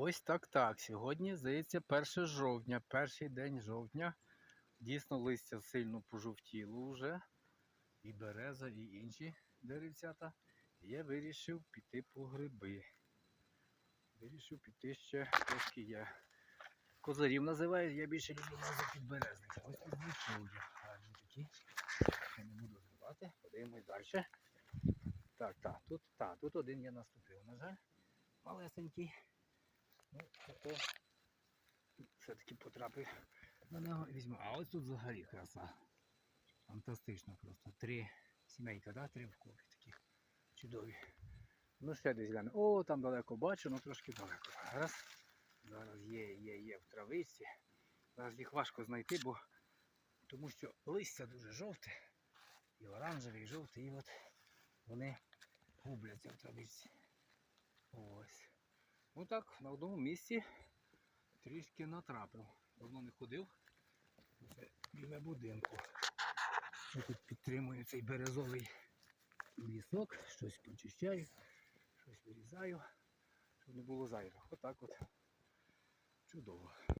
Ось так так. Сьогодні, здається, 1 жовтня, перший день жовтня. Дійсно, листя сильно пожовтіло вже. І береза, і інші деревцята. Я вирішив піти по гриби. Вирішив піти ще трошки я. Козарів називають, я більше люблю назви підберезника. Ось тут я. Гарні такі. Я не буду зривати. Подивимось далі. Так, так, тут, так, тут один я наступив, на жаль. Малесенький. Ну, зато все-таки потрапив на нього і візьму. А ось тут взагалі краса. Фантастично просто. Три сімейка, да? три в копі такі чудові. Ну ще десь гляну. О, там далеко бачу, ну трошки далеко. Зараз, зараз є, є, є в травичці. Зараз їх важко знайти, бо тому що листя дуже жовте. І оранжевий, і жовтий, і от вони губляться в травичці. Ось. Ну так, на одному місці трішки натрапив. Давно не ходив. Це біля будинку. Я тут підтримую цей березовий лісок, щось почищаю, щось вирізаю, щоб не було зайвих. Отак от. Чудово.